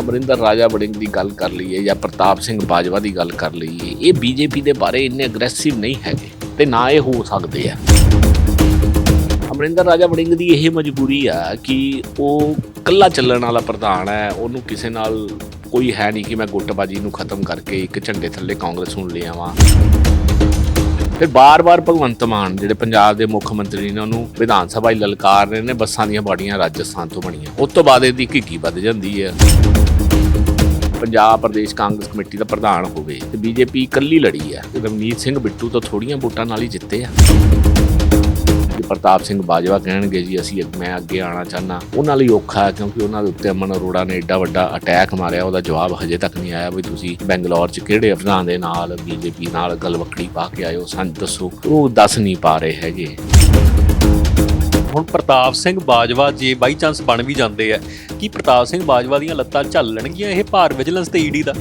ਅਮਰਿੰਦਰ ਰਾਜਾ ਵੜਿੰਗ ਦੀ ਗੱਲ ਕਰ ਲਈਏ ਜਾਂ ਪ੍ਰਤਾਪ ਸਿੰਘ ਬਾਜਵਾ ਦੀ ਗੱਲ ਕਰ ਲਈਏ, ਇਹ ਬੀਜੇਪੀ ਦੇ ਬਾਰੇ ਇੰਨੇ ਅਗਰੈਸਿਵ ਨਹੀਂ ਹੈਗੇ ਤੇ ਨਾ ਇਹ ਹੋ ਸਕਦੇ ਆ। ਅਮਰਿੰਦਰ ਰਾਜਾ ਵੜਿੰਗ ਦੀ ਇਹ ਮਜਬੂਰੀ ਆ ਕਿ ਉਹ ਕੱਲਾ ਚੱਲਣ ਵਾਲਾ ਪ੍ਰਧਾਨ ਹੈ, ਉਹਨੂੰ ਕਿਸੇ ਨਾਲ ਕੋਈ ਹੈ ਨਹੀਂ ਕਿ ਮੈਂ ਗੁੱਟਬਾਜੀ ਨੂੰ ਖਤਮ ਕਰਕੇ ਇੱਕ ਝੰਡੇ ਥੱਲੇ ਕਾਂਗਰਸ ਨੂੰ ਲੈ ਆਵਾਂ। ਫਿਰ ਬਾਰ-ਬਾਰ ਭਗਵੰਤ ਮਾਨ, ਜਿਹੜੇ ਪੰਜਾਬ ਦੇ ਮੁੱਖ ਮੰਤਰੀ ਨੇ, ਉਹਨੂੰ ਵਿਧਾਨ ਸਭਾ ਹੀ ਲਲਕਾਰ ਰਹੇ ਨੇ, ਬੱਸਾਂ ਦੀਆਂ ਬਾੜੀਆਂ ਰਾਜਸਥਾਨ ਤੋਂ ਬਣੀਆਂ। ਉਸ ਤੋਂ ਬਾਅਦ ਇਹਦੀ ਘਿੱਗੀ ਵੱਧ ਜਾਂਦੀ ਹੈ ਪੰਜਾਬ ਪ੍ਰਦੇਸ਼ ਕਾਂਗਰਸ ਕਮੇਟੀ ਦਾ ਪ੍ਰਧਾਨ ਹੋਵੇ ਤੇ ਬੀਜੇਪੀ ਇਕੱਲੀ ਲੜੀ ਹੈ ਰਵਨੀਤ ਸਿੰਘ ਬਿੱਟੂ ਤਾਂ ਥੋੜੀਆਂ ਵੋਟਾਂ ਨਾਲ ਹੀ ਜਿੱਤੇ ਆ। ਜੇ ਪ੍ਰਤਾਪ ਸਿੰਘ ਬਾਜਵਾ ਕਹਿਣਗੇ ਜੀ, ਅਸੀਂ ਮੈਂ ਅੱਗੇ ਆਉਣਾ ਚਾਹਨਾ ਉਹਨਾਂ ਲਈ ਔਖਾ ਹੈ ਕਿਉਂਕਿ ਉਹਨਾਂ ਦੇ ਉੱਤੇ ਅਮਨ ਅਰੋੜਾ ਨੇ ਏਡਾ ਵੱਡਾ ਅਟੈਕ ਮਾਰਿਆ। ਉਹਦਾ ਜਵਾਬ ਹਜੇ ਤੱਕ ਨਹੀਂ ਆਇਆ ਵੀ ਤੁਸੀਂ ਬੈਂਗਲੌਰ 'ਚ ਕਿਹੜੇ ਅਫਜ਼ਾਂ ਦੇ ਨਾਲ, ਬੀਜੇਪੀ ਨਾਲ ਗਲਵਕੜੀ ਪਾ ਕੇ ਆਇਓ। ਸਾਨੂੰ ਦੱਸੋ, ਉਹ ਦੱਸ ਨਹੀਂ ਪਾ ਰਹੇ ਹੈਗੇ। ਹੁਣ ਪ੍ਰਤਾਪ ਸਿੰਘ ਬਾਜਵਾ ਜੇ ਬਾਈ ਚਾਂਸ ਬਣ ਵੀ ਜਾਂਦੇ ਆ, ਕੀ ਪ੍ਰਤਾਪ ਸਿੰਘ ਬਾਜਵਾ ਦੀਆਂ ਲੱਤਾਂ ਝੱਲਣਗੀਆਂ ਇਹ ਭਾਰ ਵਿਜੀਲੈਂਸ ਤੇ ਈਡੀ ਦਾ?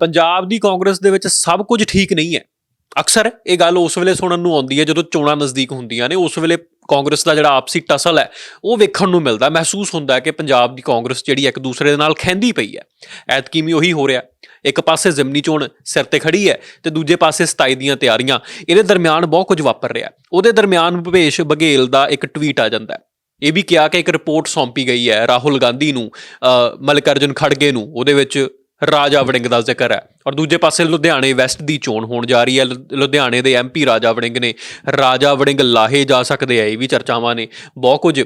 ਪੰਜਾਬ ਦੀ ਕਾਂਗਰਸ ਦੇ ਵਿੱਚ ਸਭ ਕੁਝ ਠੀਕ ਨਹੀਂ ਹੈ। ਅਕਸਰ ਇਹ ਗੱਲ ਉਸ ਵੇਲੇ ਸੁਣਨ ਨੂੰ ਆਉਂਦੀ ਹੈ, ਜਦੋਂ ਚੋਣਾਂ ਨਜ਼ਦੀਕ ਹੁੰਦੀਆਂ ਨੇ, ਉਸ ਵੇਲੇ ਕਾਂਗਰਸ ਦਾ ਜਿਹੜਾ ਆਪਸੀ ਟਸਲ ਹੈ, ਉਹ ਵੇਖਣ ਨੂੰ ਮਿਲਦਾ। ਮਹਿਸੂਸ ਹੁੰਦਾ ਹੈ ਕਿ ਪੰਜਾਬ ਦੀ ਕਾਂਗਰਸ ਜਿਹੜੀ ਇੱਕ ਦੂਸਰੇ ਦੇ ਨਾਲ ਖੈਂਦੀ ਪਈ ਹੈ। ਐਤਕੀ ਵੀ ਉਹੀ ਹੋ ਰਿਹਾ। ਇੱਕ ਪਾਸੇ ਜ਼ਿਮਨੀ ਚੋਣ ਸਿਰ ਤੇ ਖੜੀ ਹੈ ਤੇ ਦੂਜੇ ਪਾਸੇ 27 ਦੀਆਂ ਤਿਆਰੀਆਂ। ਇਹਦੇ ਦਰਮਿਆਨ ਬਹੁਤ ਕੁਝ ਵਾਪਰ ਰਿਹਾ ਉਹਦੇ ਦਰਮਿਆਨ ਭੁਪੇਸ਼ ਬਘੇਲ ਦਾ ਇੱਕ ਟਵੀਟ ਆ ਜਾਂਦਾ ਹੈ। ਇਹ ਵੀ ਕਿਹਾ ਕਿ ਇੱਕ ਰਿਪੋਰਟ ਸੌਂਪੀ ਗਈ ਹੈ ਰਾਹੁਲ ਗਾਂਧੀ ਨੂੰ ਅ, ਮੱਲਿਕਾਰਜੁਨ ਖੜਗੇ ਨੂੰ। ਉਹਦੇ ਵਿੱਚ ਰਾਜਾ ਵੜਿੰਗ ਦਾ ਜ਼ਿਕਰ ਹੈ। ਔਰ ਦੂਜੇ ਪਾਸੇ ਲੁਧਿਆਣੇ ਵੈਸਟ ਦੀ ਚੋਣ ਹੋਣ ਜਾ ਰਹੀ ਹੈ। ਲੁ- ਲੁਧਿਆਣੇ ਦੇ ਐਮਪੀ ਰਾਜਾ ਵੜਿੰਗ ਨੇ ਰਾਜਾ ਵੜਿੰਗ ਲਾਹੇ ਜਾ ਸਕਦੇ ਆ ਇਹ ਵੀ ਚਰਚਾਵਾਂ ਨੇ। ਬਹੁਤ ਕੁਝ